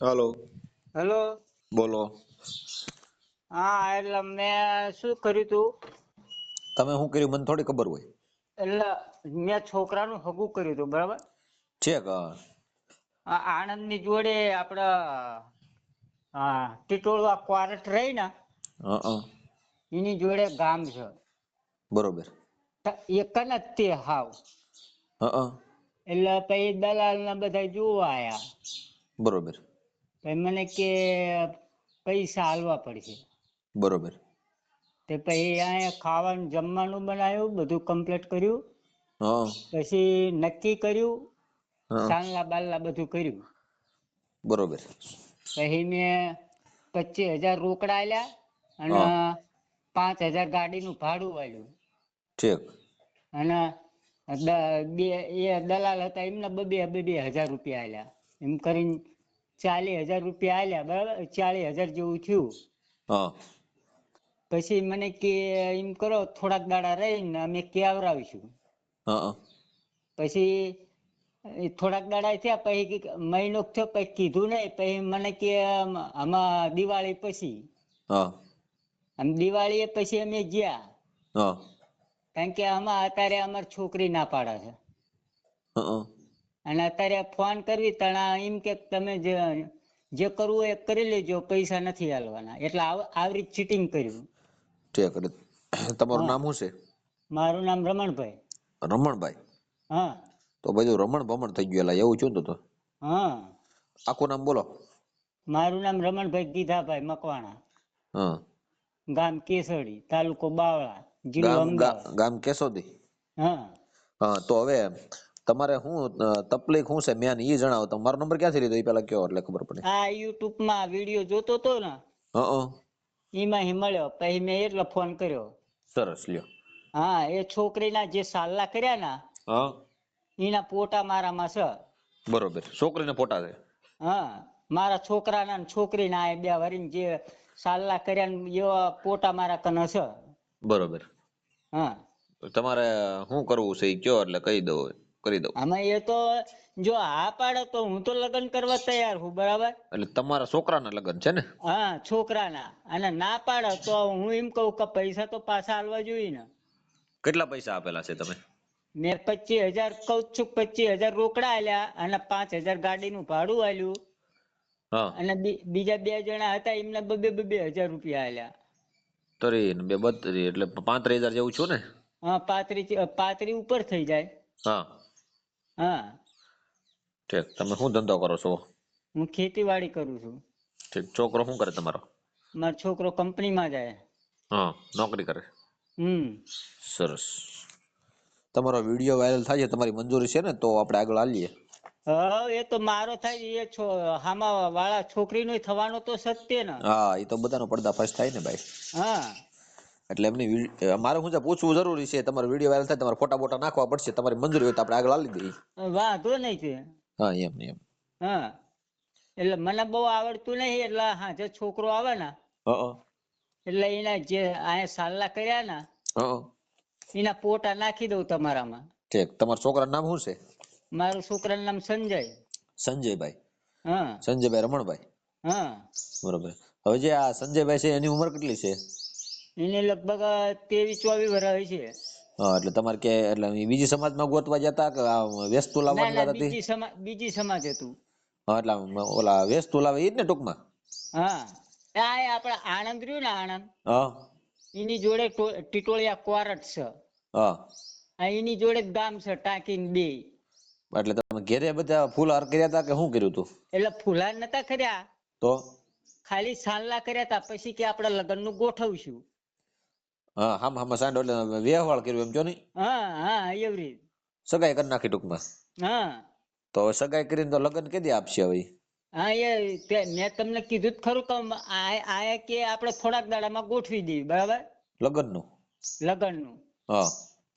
હાલો. Hello. બોલો. હા એટલે મેં શું કર્યું તું? તમે શું કર્યું? મને થોડી ખબર હોય. એટલે મેં છોકરાનું હગું કર્યું તું બરાબર? છે કે? આ આણંદની જોડે આપડા હા ટીટોળવા ક્વારટ રહી ને. એની જોડે ગામ છે. બરોબર. એક જ તે હાવ. એટલે પછી દલાલ ને બધા જોવા આયા બરોબર. પછી મને કે પૈસા આલવા પડશે. બરોબર. તે પછી અહીંયા ખાવાનું જમવાનું બનાવ્યું બધું કમ્પ્લીટ કર્યું. પછી નક્કી કર્યું હં. સાંગલા બાલલા બધું કર્યું. બરોબર. પછી મેં પચીસ હજાર રોકડા આલ્યા અને પાંચ હજાર ગાડીનું ભાડું આવ્યું ઠીક. અને બે એ દલાલ હતા એમને બબે બબે હજાર રૂપિયા આલ્યા. એમ કરીને ચાલીસ હજાર રૂપિયા આલ્યા બરાબર? ચાલીસ હજાર જેવું થયું. હા. પછી મને કે એમ કરો થોડાક દાડા રહીને અમે કેવરાવીશું આવરાવીશું. હં. પછી થોડાક દાડા થયા પછી મહિનો થયો પછી કીધું નહીં. પછી મને કે આમાં દિવાળી પછી. હા. આમ દિવાળીએ પછી અમે ગયા. હા. કારણ કે આમાં અત્યારે અમારી છોકરી ના પાડે છે. હં. અને અત્યારે ફોન કરવી તણા એમ કે તમે જે જે કરવું એ કરી લેજો પૈસા નથી આલવાના એટલે આવરી ચીટિંગ કર્યું. ઠીક એટલે તમારું નામ શું છે? મારું નામ રમણભાઈ. રમણભાઈ? હા. તો બધું રમણ ભમણ થઈ ગયેલા એવું છું તો હા. આખું નામ બોલો. મારું નામ રમણભાઈ ગીધાભાઈ મકવાણા. હા. ગામ કેસડી તાલુકો બાવળા જિલ્લો અમદાવાદ. ગામ કેસોદી? હા. હા તો હવે તમારે શું તકલીફ શું છે? મેન ઈ જણાવો. તમારો નંબર ક્યાંથી લીધો? એ પેલા કયો એટલે ખબર પડે. આ યુટ્યુબમાં વીડિયો જોતો તો ને હં. એમાં હી મળ્યો. પછી મેં એટલે ફોન કર્યો. સરસ લ્યો. હા એ છોકરીના જે સાલ્લા કર્યા ના હા. એના પોટા મારામાં છે. બરોબર. છોકરીના પોટા છે? હા મારા છોકરાના ને છોકરીના એ બે વરીને જે સાલ્લા કર્યા ને એવા પોટા મારા કન છે. બરોબર. હા. તમારે શું કરવું છે? એ કયો એટલે કહી દો કરી દઉં. આમાં એ તો જો હા પાડે તો હું તો લગ્ન કરવા તૈયાર છું બરાબર? એટલે તમારા છોકરાના લગ્ન છે ને? હા છોકરાના. અને ના પાડે તો હું એમ કહું કે પૈસા તો પાછા આલવા જોઈએ ને. કેટલા પૈસા આપેલા છે તમે? મેં પચીસ હજાર કઉ છું પચીસ હજાર રોકડા આલ્યા અને પાંચ હજાર ગાડીનું ભાડું આલ્યું. હા. અને બીજા બે જણા હતા એમને બબે બબે હજાર રૂપિયા આલ્યા. તરી બે બત્રી એટલે પાંત્રીસ હજાર જેવું છું ને? હા પાંત્રીસ પાંત્રીસ ઉપર થઈ જાય. હા. હા. ઠીક તમે શું ધંધો કરો છો? હું ખેતીવાડી કરું છું. ઠીક છોકરો શું કરે તમારો? મારો છોકરો કંપનીમાં જાય. હા નોકરી કરે? હમ. સરસ. તમારો વીડિયો વાયરલ થાય છે તમારી મંજૂરી છે ને તો આપણે આગળ હાલીએ. હા એ તો મારો થાય એ છો હામા વાળા છોકરીનો થવાનો તો સત્ય ને. હા એ તો બધાનો પર્દાફાશ થાય ને ભાઈ. હા. એટલે એમની મારે હું પૂછવું જરૂરી છે તમારો વીડિયો વાયરલ થાય તમારે ફોટા બોટા નાખવા પડશે તમારી મંજૂરી હોય તો આપણે આગળ આલી દઈએ. વાંધો નહીં છે હા એમ એમ. હા. એટલે મને બહુ આવડતું નહીં એટલે હા જે છોકરો આવે ને એટલે એના જે અહીંયા સાલા કર્યા ને એના પોટા નાખી દઉં તમારામાં. ઠીક. તમારા છોકરાનું નામ શું છે? મારું છોકરાનું નામ સંજય. સંજયભાઈ. હા. સંજયભાઈ રમણભાઈ. હા. બરોબર. હવે જે આ સંજયભાઈ છે એની ઉંમર કેટલી છે? એને લગભગ ત્રેવીસ ચોવીસ વર્ષ છે. એટલે તમારે કે એટલે બીજી સમાજમાં ગોતવા જતા કે વેસ્તુ લાવવાની હતી? બીજી સમાજ બીજી સમાજ હતું. હા એટલે ઓલા વેસ્તુ લાવે ઈ જ ને ટૂંકમાં? હા. આ આપણે આણંદ રહ્યું ને આણંદ. હા. એની જોડે ટીટોળિયા ક્વારટ છે. હા. આ એની જોડે ગામ છે ટાંકીન બે. એટલે તમે ઘેરે બધા ફૂલહાર કર્યા હતા કે શું કર્યું તું? એટલે ફૂલહાર નતા કર્યા. તો? ખાલી સાલના કર્યા તા પછી કે આપણે લગ્નનું ગોઠવશું. હા હામ હામાં સાંડો એટલે વ્યવહાર કર્યું એમ જો નહીં. હા હા એવી રીત. સગાઈ કરી નાખી ટૂંકમાં. હા. તો સગાઈ કરીને તો લગ્ન કેદી આપશે હવે? હા એ મેં તમને કીધું ખરું કે આ- આ કે આપણે થોડાક દાડામાં ગોઠવી દઈએ બરાબર? લગ્નનું? લગ્નનું. હા.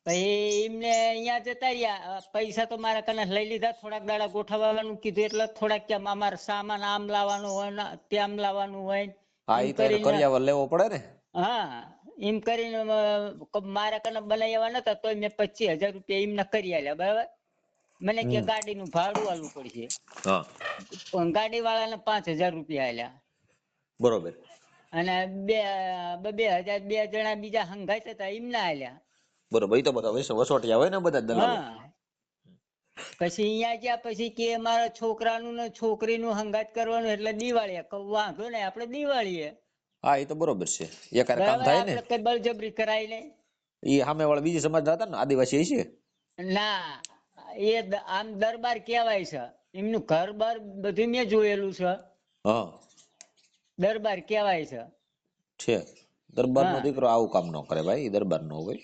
પછી એમને અહીંયા જતા રહ્યા. પૈસા તો મારા કને લઈ લીધા થોડાક દાડા ગોઠવવાનું કીધું એટલે થોડાક કે અમારે સામાન આમ લાવવાનું હોય ને તેમ લાવવાનું હોય હા એ તો લેવો પડે ને. હા. એમ કરીને મારા કને બનાવ્યા નતા તોય મેં પચીસ હજાર રૂપિયા એમને કરી આલ્યા બરાબર? મને કે ગાડી નું ભાડું આલવું પડશે. ગાડી પણ ને પાંચ હજાર રૂપિયા આલ્યા. બરોબર. અને બે બે હજાર બે જણા બીજા હંગાઈ હતા એમના આલ્યા. બરોબર એ તો બધા વસ- વસોટિયા હોય ને બધા દલાલ પછી અહીંયા ગયા પછી કે મારા છોકરાનું ને છોકરીનું હંગાત કરવાનું એટલે દિવાળીએ. વાંધો ને આપણે દિવાળીએ. હા એ તો બરોબર છે. એકારે કામ બરાબર થાય ને? કઈ બળજબરી કરાય ને એ સામે વાળા બીજી સમાજ હતા ને આદિવાસી છે ના એ આમ દરબાર કહેવાય છે. એમનું ઘર બાર બધું મેં જોયેલું છે. હા. દરબાર કહેવાય છે. છે. દરબારનો નો દીકરો આવું કામ ન કરે ભાઈ દરબાર નો હોય.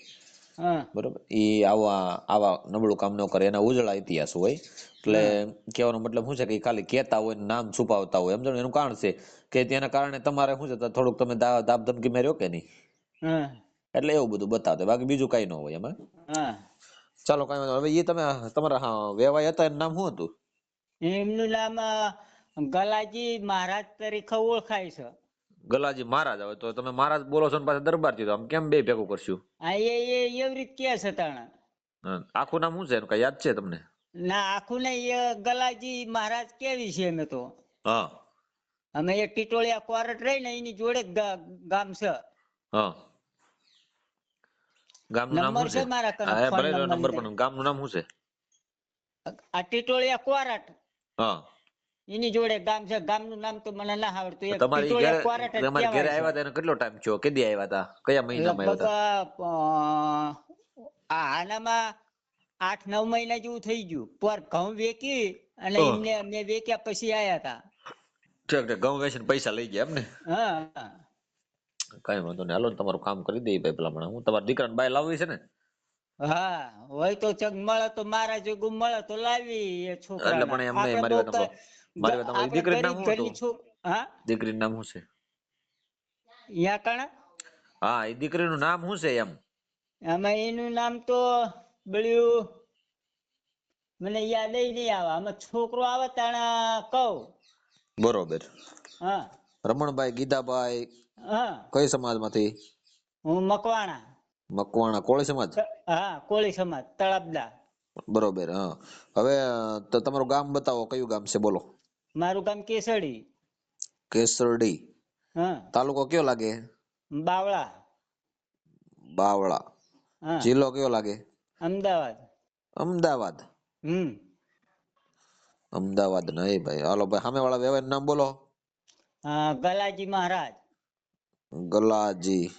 હા. બરોબર. એ આવા આવા નબળું કામ ન કરે એના ઉજળા ઇતિહાસ હોય. એટલે કહેવાનો મતલબ શું છે કે ખાલી કહેતા હોય નામ છુપાવતા હોય. એમ એનું કારણ છે. કે તેના કારણે તમારે શું છે થોડુંક તમે દાબ ધમકી મેર્યો રહ્યો કે નહીં? હા એટલે એવું બધું બતાવતો બાકી બીજું કઈ ન હોય એમાં હા? ચાલો કઈ હવે એ તમે તમારા વેવાય હતા એનું નામ શું હતું? એમનું નામ ગલાજી મહારાજ તરીકે ઓળખાય છે. ગલાજી મહારાજ હવે તો તમે મહારાજ બોલો છો ને પાછા દરબારથી તો આમ કેમ બે ભેગું કરશું? આ એ એ એવી રીત કે છે તાણા. આખું નામ શું છે? એનું કઈ યાદ છે તમને? ના આખું નહીં ગલાજી મહારાજ કેવી છે અમે તો. હા. અમે એ ટીટોળિયા ક્વાર્ટ રહી ને એની જોડે ગામ છે. હા. ગામનું નામ શું છે? મારા કને, હા, એ ફોન ભલે લો નંબર નંબર પણ. ગામનું નામ શું છે? આ ટીટોળિયા કોરટ હા. એની જોડે ગામ છે. ગામનું નામ તો મને ના આવડતું. એક ટીટોળિયા ઘરે કોરટ ઘરે આવ્યા હતા કેટલો ટાઈમ થયો? કેદી આવ્યા હતા કયા મહિનામાં આવ્યા હતા આ આનામાં આઠ નવ મહિના જેવું થઈ ગયું. પર ઘઉં વેકી અને એમને મેં વેક્યા પછી આયા હતા ઘઉં વેચીને પૈસા લઈ ગયા એમ ને? હા. કઈ વાંધો નહીં. હાલો ને તમારું કામ કરી દઈએ ભાઈ પેલા હું તમારા દીકરાને બાય લાવવી છે ને? હા હોય તો ચક મળે તો મારા જેવું મળે તો લાવી એ છોકરા એટલે પણ એમ નહીં, મારી વાત મારી વાત તમારી એ દીકરીનું નામ શું હતું? હા? દીકરીનું નામ શું છે? યા કણ? હા એ દીકરીનું નામ શું છે એમ? આમાં એનું નામ તો બળ્યું મને યાદ નહીં આવે. આમાં છોકરો આવે તાણા કહું બરોબર. હા. રમણભાઈ ગીતાભાઈ હા. કઈ સમાજમાંથી? હું મકવાણા. મકવાણા કોળી સમાજ? હા કોળી સમાજ તળાબદા બરોબર હા. હવે તો તમારું ગામ બતાવો કયું ગામ છે બોલો. મારું ગામ કેસડી કેસરડી. હા. તાલુકો કયો લાગે? બાવળા. બાવળા. જિલ્લો કયો લાગે? અમદાવાદ. અમદાવાદ. હમ. અમદાવાદ નહીં ભાઈ. હાલો ભાઈ સામે વાળા વ્યવહાર નામ બોલો. ગલાજી મહારાજ. ગલાજી.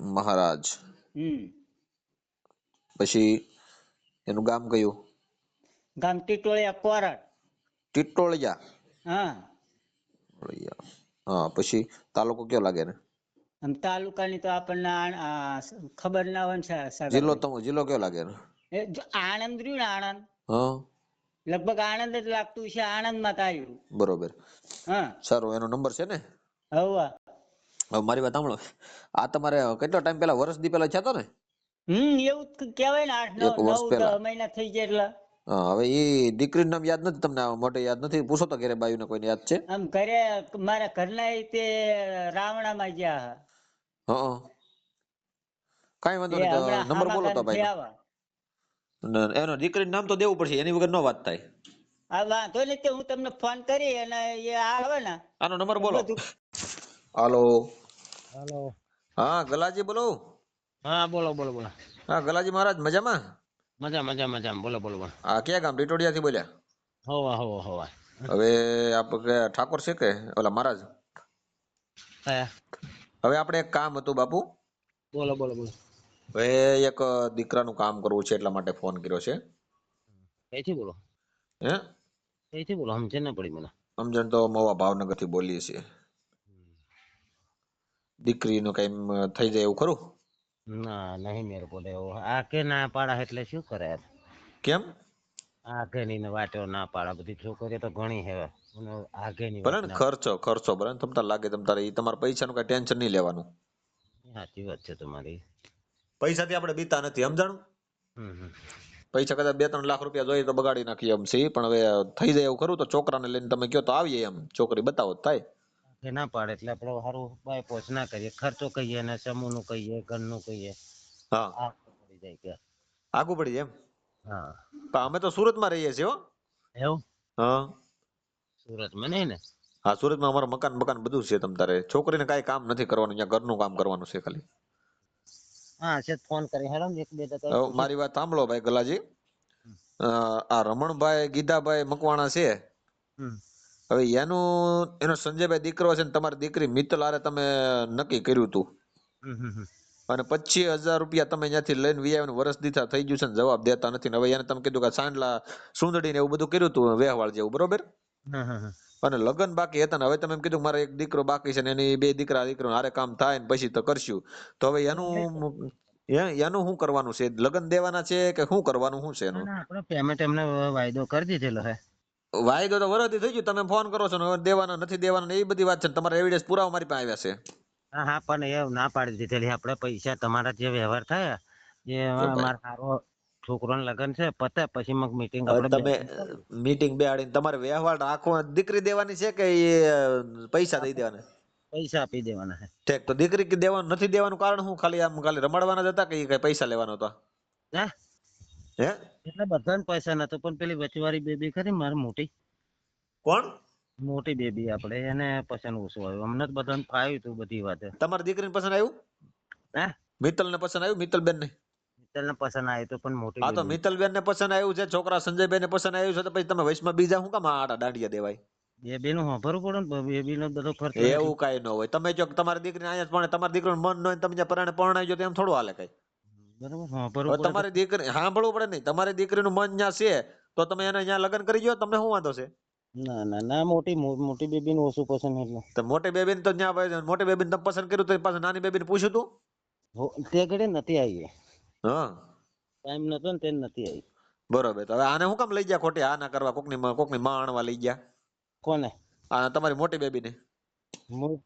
મહારાજ. પછી એનું ગામ કયું? ગામ ટીટોળિયા કોરડ. ટીટોળિયા? હા. હા પછી તાલુકો કયો લાગે ને તાલુકાની તો આપણને ખબર ના હોય ને જિલ્લો તમે જિલ્લો કયો લાગે? આણંદ રહ્યું ને આણંદ. લગભગ આણંદ જ લાગતું છે આણંદમાં તાયું બરોબર. હા. સારું એનો નંબર છે ને? હવા હવે મારી વાત સાંભળો. આ તમારે કેટલો ટાઈમ પેલા વર્ષ દી પેલા થયા ને? હમ એવું કેવાય કહેવાય ને આઠ નવ નવ મહિના થઈ ગયા એટલે. હવે એ દીકરીનું નામ યાદ નથી તમને મોટે યાદ નથી? પૂછો તો ઘરે બાયુને કોઈને યાદ છે? આમ ઘરે મારા ઘરના તે રાવણામાં ગયા હા કાઈ વાંધો નહીં નંબર બોલો તો ભાઈ એનો દીકરીનું નામ તો દેવું પડશે એની વગર નો વાત થાય. હા વાંધો નહીં તે હું તમને ફોન કરી અને એ આવે ને. આનો નંબર બોલો. હાલો. હાલો. હા ગલાજી બોલો. હા બોલો બોલો બોલો. હા ગલાજી મહારાજ મજામાં? મજા મજા મજા બોલો બોલો બોલો. આ ક્યાં ગામ ટીટોડિયાથી બોલ્યા? હોવા હોવા હોવા. હવે આપ ઠાકોર છે કે? ઓલા મહારાજ? કયા હવે આપણે એક કામ હતું બાપુ. બોલો બોલો બોલો. હવે એક દીકરાનું કામ કરવું છે એટલા માટે ફોન કર્યો છે. કઈથી બોલો? હે? કઈથી બોલો? સમજે ના પડી મને. સમજણ તો મવા ભાવનગરથી બોલીએ છીએ. દીકરીનું કઈ થઈ જાય એવું ખરું? ના નહીં મેર બોલે એવો. આ કે ના પાડા એટલે શું કરે? કેમ? આ કે ને વાટો ના પાડા. બધી છોકરીઓ તો ઘણી હે. અને આગેની ભલે વાત ને ના ખર્ચો ખર્ચો બરાબર તમતાર લાગે તમતારે ઈ તમારા પૈસાનું કઈ ટેન્શન નહીં લેવાનું. સાચી વાત છે તમારી. પૈસાથી આપણે બીતા નથી સમજાણું. પૈસા કદાચ બે ત્રણ લાખ રૂપિયા જોઈએ તો બગાડી નાખીએ એમ છે પણ હવે થઈ જાય એવું કરું તો છોકરાને લઈને તમે કયો તો આવીએ એમ છોકરી બતાવો થાય. ના પાડે એટલે આપણે સારું બાય પોચ ના કરીએ ખર્ચો કહીએ ને સમૂહનું કહીએ ઘરનું કહીએ. હા. પડી જાય કે. આગું પડી જાય એમ? હા. પણ અમે તો સુરતમાં રહીએ છીએ હો. એવું? હા. સુરતમાં નહીં ને? હા સુરતમાં અમારું મકાન મકાન બધું છે તમ તારે. છોકરીને કાંઈ કામ નથી કરવાનું અહીંયા ઘરનું કામ કરવાનું છે ખાલી. હા છે ફોન કરી. હેડો એક બે મારી વાત સાંભળો ભાઈ ગલાજી. આ રમણભાઈ ગીધાભાઈ મકવાણા છે. હવે એનું એનો સંજયભાઈ દીકરો છે ને તમારી દીકરી મિત્તલ આરે તમે નક્કી કર્યું હતું. અને પચીસ હજાર રૂપિયા તમે ત્યાંથી લઈને વી વર્ષ દીધા થઈ ગયું છે ને જવાબ દેતા નથી. ને હવે એને તમે કીધું કે સાંડલા સુંદડી ને એવું બધું કર્યું હતું વેહવાળ જેવું બરોબર. અને લગ્ન બાકી હતા ને હવે તમે એમ કીધું મારે એક દીકરો બાકી છે ને એની બે દીકરા દીકરો હારે કામ થાય ને પછી તો કરશું. તો હવે એનું એનું શું કરવાનું છે? લગ્ન દેવાના છે કે શું કરવાનું શું છે એનું? આપણે પેમેન્ટ એમને વાયદો કરી દીધેલો હે. વાયદો તો વરદી થઈ ગયું તમે ફોન કરો છો ને દેવાના નથી દેવાના એ બધી વાત છે તમારા એવિડન્સ પુરાવા મારી પાસે આવ્યા છે. હા હા પણ એ ના પાડી દીધેલી આપણે પૈસા તમારા જે વ્યવહાર થયા એ ભાઈ. સારો છોકરોનું લગન છે પતે પછી મગ મીટિંગ આપણે તમે મીટિંગ બેહાડીને તમારે વ્યવહાર આખો દીકરી દેવાની છે કે એ પૈસા દઈ દેવાના? પૈસા આપી દેવાના છે. ઠીક તો દીકરી કે દેવાનું નથી દેવાનું કારણ હું ખાલી આમ ખાલી રમાડવાના જ હતા કે કઈ પૈસા લેવાનો હતો? હા હે? એટલે બધાને પૈસા નતો પણ પેલી વચવાળી બેબી ખરી મારી મોટી. કોણ? મોટી બેબી આપણે એને પસંદ ઓછું આવ્યું. અમને બધાને ફાવ્યું હતું બધી વાત. તમારી દીકરીને પસંદ આવ્યું? હે મિત્તલ ને પસંદ આવ્યું? મિત્તલ બેન ને મિત્તલને પસંદ આવ્યું તો પણ મોટી હા તો બેબી મિત્તલ બેન ને પસંદ આવ્યું છે છોકરા સંજયભાઈ ને પસંદ આવ્યું છે તો પછી તમે વૈશમાં બીજા શું કામ આડા દાંડિયા દેવાય? બેબી નું સાંભળવું પડે ને બેબી નો બધો ખર્ચ એવું કાંઈ ન હોય. તમે જો તમારી દીકરી અહીંયા પણ તમારી દીકરીનું મન ન હોય તમે જ્યાં પરાણે પરણાવી જો તો એમ થોડું હાલે કઈ. બરોબર તમારી દીકરી સાંભળવું પડે નહીં. તમારી દીકરીનું મન જ્યાં છે તો તમે એને ત્યાં લગ્ન કરી ગયો તમને શું વાંધો છે? ના ના ના મોટી મોટી બેબી નું ઓછું પસંદ એટલે. તો મોટી બેબીને તો ત્યાં મોટી બેબીને તમે પસંદ કર્યું તો પાછું નાની બેબીને પૂછ્યું તું? હો- તે ઘડી નથી આવી હા. ટાઈમ નતો ને તે નથી આવી બરોબર. તો હવે આને હું કામ લઈ ગયા ખોટી? આ ના કરવા કોકની કોકની માં આણવા લઈ ગયા? કોને? આ તમારી મોટી બેબી ને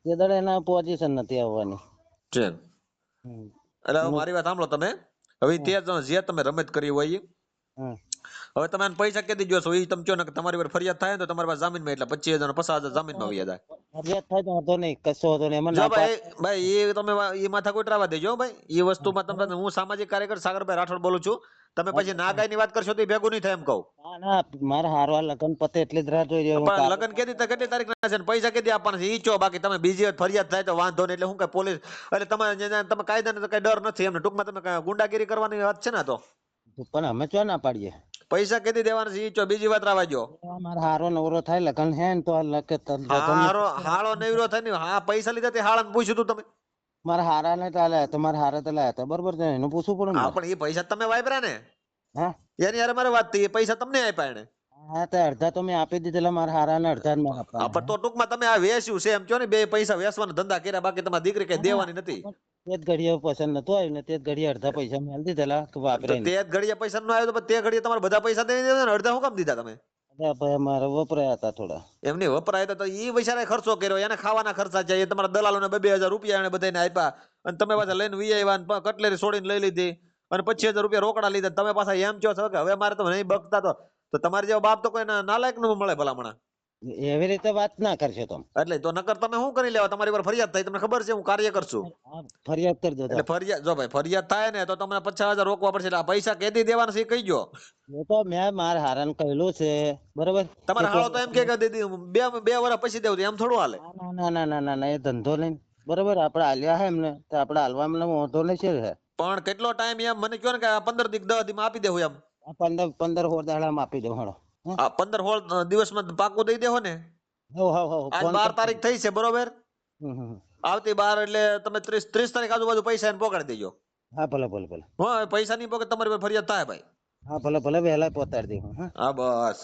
તે દાડે એના પોઝિશન નથી આવવાની. છે એટલે મારી વાત સાંભળો તમે. હવે તે જે તમે રમત કરી હોય. હવે તમે પૈસા કેદી જોશો એ તમે ને તમારી પર ફરિયાદ થાય તો તમારી પાસે જામીનમાં એટલે પચીસ હજાર પચાસ હજાર જામીનમાં આવી જાય. ફરિયાદ થાય તો વાંધો નહીં કશો વાંધો નહીં ભાઈ ભાઈ એ તમે એ માથા કોઈ રાવા દેજો ભાઈ. એ વસ્તુમાં તમે હું સામાજિક કાર્યકર સાગરભાઈ રાઠોડ બોલું છું. તમે પછી નાગાઈ ની વાત કરશો તો ભેગું નહીં થાય એમ કહું. ના ના મારે હારવા લગન પતે એટલી જ રાહ જોઈ રહ્યો પણ લગન કેદી તો કેટલી તારીખ ના? છે પૈસા કેદી આપવાના છે? ઈ ચો બાકી તમે બીજી ફરિયાદ થાય તો વાંધો નહીં એટલે હું કઈ પોલીસ એટલે જે- તમે કાયદાને તો કઈ ડર નથી એમને. ટૂંકમાં તમે ગુંડાગીરી કરવાની વાત છે ને તો? પણ અમે ચો ના પાડીએ? પૈસા કેદી દેવાના છે ઈ ચો બીજી વાત રાવા જો હારો નવરો થાય લગન હે ને તો લગ- હારો હાળો નવરો થાય ને હા પૈસા લીધા તે હાળાને પૂછ્યું તું તમે. મારા હારા ને તાલે તો મારા હારા તો હતા બરોબર છે એનું પૂછવું પડે હા પણ એ પૈસા તમે વાપર્યા ને. હા? એની યાર મારે વાત થઈ એ પૈસા તમને આપ્યા એને. હા તો અડધા તો મેં આપી દીધેલા મારા હારા ને અડધા જ મારા પણ તો ટૂંકમાં તમે આ વેચ્યું છે એમ કહો ને બે પૈસા વેચવાના ધંધા કર્યા બાકી તમારી દીકરી કઈ દેવાની નથી. તે જ ઘડીએ પસંદ નતું આવ્યું ને તે જ ઘડીએ અડધા પૈસા મેં આલી દીધેલા કે વાપરે તે જ ઘડીએ પૈસા નો આવ્યો તો તે ઘડીએ તમારે બધા પૈસા દઈ દેવા ને અડધા હું કામ દીધા તમે? મારે વપરાયા હતા થોડા. એમને વપરાયા હતા તો એ બિચારાએ ખર્ચો કર્યો એને ખાવાના ખર્ચા છે એ તમારા દલાલોને બે બે હજાર રૂપિયા એને બધાને આપ્યા. અને તમે પાછા લઈને વી આવ્યા કટલેરી છોડીને લઈ લીધી. અને પચીસ હજાર રૂપિયા રોકડા લીધા. તમે પાછા એમ કહો છો કે હવે મારે તો નહીં બગતા તો. તમારે જેવો બાપ તો કોઈ નાલાયકનું મળે ભલામણા. એવી રીતે વાત ના કરશો તમે. એટલે તો નકર તમે શું કરી લેવા? તમારી પર ફરિયાદ થાય તમને ખબર છે હું કાર્ય કરશું ફરિયાદ કરી દો એટલે ફરિયાદ જો ભાઈ ફરિયાદ થાય ને તો તમને પચાસ હજાર રોકવા પડશે એટલે આ પૈસા કેદી દેવાના છે કહી ગયો એ તો મેં માર હારાને કહેલું છે બરોબર? તમારે હાળો તો એમ કે દીધી દીદી બે બે વર્ષ પછી દેવું એમ થોડું હાલે. ના ના ના ના ના એ ધંધો લઈને બરોબર? આપણે હાલ્યા હે એમને તો આપણે હાલવા એમને વાંધો નહીં છે પણ કેટલો ટાઈમ એમ મને કહો ને કે પંદર દીક દસ દી આપી દેવું એમ. પંદર પંદર સોળ દાડામાં આપી દઉં આ પંદર સોળ દિવસમાં પાકું દઈ દેવો ને. આજ બાર તારીખ થઈ છે બરોબર. આવતી બાર એટલે તમે ત્રીસ ત્રીસ તારીખ આજુબાજુ પૈસા એને પોકાડી દેજો. હા ભલે ભલે ભલે. હા પૈસા ની પોકે તમારી પર ફરિયાદ થાય ભાઈ. હા ભલે ભલે વહેલા પહોંચાડી હા. હા બસ.